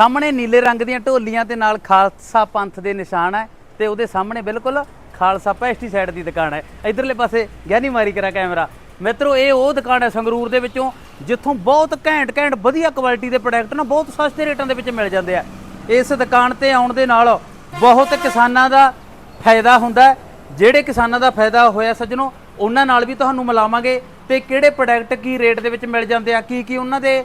ਸਾਹਮਣੇ ਨੀਲੇ ਰੰਗ ਦੀਆਂ ਢੋਲੀਆਂ ਤੇ ਨਾਲ ਖਾਲਸਾ ਪੰਥ ਦੇ ਨਿਸ਼ਾਨ ਹੈ ਤੇ ਉਹਦੇ ਸਾਹਮਣੇ ਬਿਲਕੁਲ ਖਾਲਸਾ ਪੈਸਟੀਸਾਈਡ ਦੀ ਦੁਕਾਨ ਹੈ। ਇਧਰਲੇ ਪਾਸੇ ਗਹਿਨੀ ਮਾਰੀ ਕਰਾ ਕੈਮਰਾ। ਮਿੱਤਰੋ, ਇਹ ਉਹ ਦੁਕਾਨ ਹੈ ਸੰਗਰੂਰ ਦੇ ਵਿੱਚੋਂ, ਜਿੱਥੋਂ ਬਹੁਤ ਘੈਂਟ ਘੈਂਟ ਵਧੀਆ ਕੁਆਲਿਟੀ ਦੇ ਪ੍ਰੋਡਕਟ ਨਾ ਬਹੁਤ ਸਸਤੇ ਰੇਟਾਂ ਦੇ ਵਿੱਚ ਮਿਲ ਜਾਂਦੇ ਆ। ਇਸ ਦੁਕਾਨ ਤੇ ਆਉਣ ਦੇ ਨਾਲ ਬਹੁਤ ਕਿਸਾਨਾਂ ਦਾ ਫਾਇਦਾ ਹੁੰਦਾ ਜਿਹੜੇ ਕਿਸਾਨਾਂ ਦਾ ਫਾਇਦਾ ਹੋਇਆ ਸੱਜਣੋ, ਉਹਨਾਂ ਨਾਲ ਵੀ ਤੁਹਾਨੂੰ ਮਿਲਾਵਾਂਗੇ ਤੇ ਕਿਹੜੇ ਪ੍ਰੋਡਕਟ ਕੀ ਰੇਟ ਦੇ ਵਿੱਚ ਮਿਲ ਜਾਂਦੇ ਆ, ਕੀ ਕੀ ਉਹਨਾਂ ਦੇ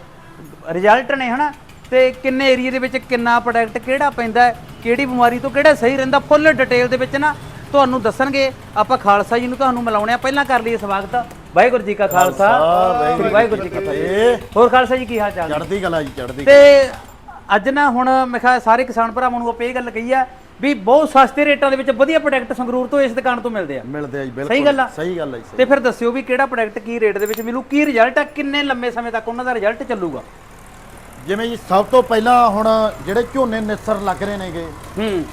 ਰਿਜ਼ਲਟ ਨੇ, ਹਨਾ? ਤੇ ਕਿੰਨੇ ਏਰੀਆ ਦੇ ਵਿੱਚ ਕਿੰਨਾ ਪ੍ਰੋਡਕਟ ਕਿਹੜਾ ਪੈਂਦਾ ਕਿਹੜੀ ਬਿਮਾਰੀ ਤੋਂ ਕਿਹੜਾ ਸਹੀ ਰਹਿੰਦਾ ਫੁੱਲ ਡਿਟੇਲ ਦੇ ਵਿੱਚ ਨਾ ਤੁਹਾਨੂੰ ਦੱਸਣਗੇ। ਆਪਾਂ ਖਾਲਸਾ ਜੀ ਨੂੰ ਤੁਹਾਨੂੰ ਮਿਲਾਉਣੇ ਆ ਪਹਿਲਾਂ ਕਰ ਲਈਏ ਸਵਾਗਤ। ਵਾਹਿਗੁਰੂ ਜੀ ਕਾ ਖਾਲਸਾ ਵਾਹਿਗੁਰੂ ਜੀ ਕੀ ਫਤਿਹ। ਹੋਰ ਖਾਲਸਾ ਜੀ ਕੀ ਹਾਲ ਚਾਲ? ਚੜ੍ਹਦੀ ਕਲਾ ਜੀ ਚੜ੍ਹਦੀ ਤੇ ਅੱਜ ਨਾ ਹੁਣ ਮੈਂ ਕਿਹਾ ਸਾਰੇ ਕਿਸਾਨ ਭਰਾਵਾਂ ਨੂੰ ਆਪਾਂ ਇਹ ਗੱਲ ਕਹੀ ਆ ਵੀ ਬਹੁਤ ਸਸਤੇ ਰੇਟਾਂ ਦੇ ਵਿੱਚ ਵਧੀਆ ਪ੍ਰੋਡਕਟ ਸੰਗਰੂਰ ਤੋਂ ਇਸ ਦੁਕਾਨ ਤੋਂ ਮਿਲਦੇ ਆ। ਮਿਲਦੇ ਆ ਜੀ ਬਿਲਕੁਲ ਸਹੀ ਗੱਲ ਆ? ਸਹੀ ਗੱਲ ਆ ਜੀ। ਤੇ ਫਿਰ ਦੱਸਿਓ ਵੀ ਕਿਹੜਾ ਪ੍ਰੋਡਕਟ ਕੀ ਰੇਟ ਦੇ ਵਿੱਚ ਮਿਲੂ ਕੀ ਰਿਜ਼ਲਟ ਆ ਕਿੰਨੇ ਲੰਮੇ ਸਮੇਂ ਤੱਕ ਉਹਨਾਂ ਦਾ ਰਿਜ਼ਲਟ ਚੱਲੂਗਾ? ਜਿਵੇਂ ਜੀ ਸਭ ਤੋਂ ਪਹਿਲਾਂ ਹੁਣ ਜਿਹੜੇ ਝੋਨੇ ਨਿਸਰ ਲੱਗ ਰਹੇ ਨੇਗੇ ਹੂੰ।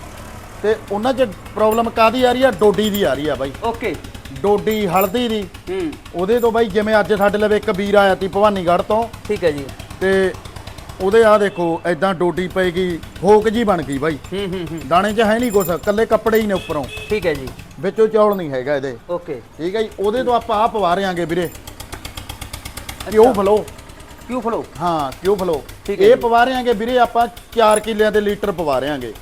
ਤੇ ਉਹਨਾਂ 'ਚ ਪ੍ਰੋਬਲਮ ਕਾਦੀ ਆ ਰਹੀ ਆ? ਡੋਡੀ ਦੀ ਆ ਰਹੀ ਆ ਬਾਈ। ਓਕੇ। ਡੋਡੀ ਹਲਦੀ ਦੀ। ਹੂੰ। ਉਹਦੇ ਤੋਂ ਬਾਈ ਜਿਵੇਂ ਅੱਜ ਸਾਡੇ ਲਵੇ ਇੱਕ ਵੀਰ ਆਇਆ ਤੀ ਭਵਾਨੀਗੜ੍ਹ ਤੋਂ। ਠੀਕ ਹੈ ਜੀ। ਤੇ ਉਹਦੇ ਆ ਦੇਖੋ ਐਦਾਂ ਡੋਡੀ ਪਏਗੀ ਫੋਕ ਜੀ ਬਣ ਗਈ ਬਾਈ। ਹੂੰ ਹੂੰ ਹੂੰ। ਦਾਣੇ 'ਚ ਹੈ ਨਹੀਂ ਕੁਛ ਕੱਲੇ ਕੱਪੜੇ ਹੀ ਨੇ ਉੱਪਰੋਂ। ਠੀਕ ਹੈ ਜੀ। ਵਿੱਚੋਂ ਚੌਲ ਨਹੀਂ ਹੈਗਾ ਇਹਦੇ। ਓਕੇ। ਠੀਕ ਹੈ ਜੀ ਉਹਦੇ ਤੋਂ ਆਪਾਂ ਆ ਪਵਾ ਰਿਆਂਗੇ ਵੀਰੇ। ਕਿਉਂ ਫਲੋ। ਕਿਉਂ ਫਲੋ। ਹਾਂ ਕਿਉਂ ਫਲੋ। ਇਹ। ਪਵਾ ਰਿਆਂਗੇ ਵੀਰੇ ਆਪਾਂ 4 ਕਿੱਲਿਆਂ ਦੇ ਲੀਟਰ ਪਵਾ ਰਿਆਂਗੇ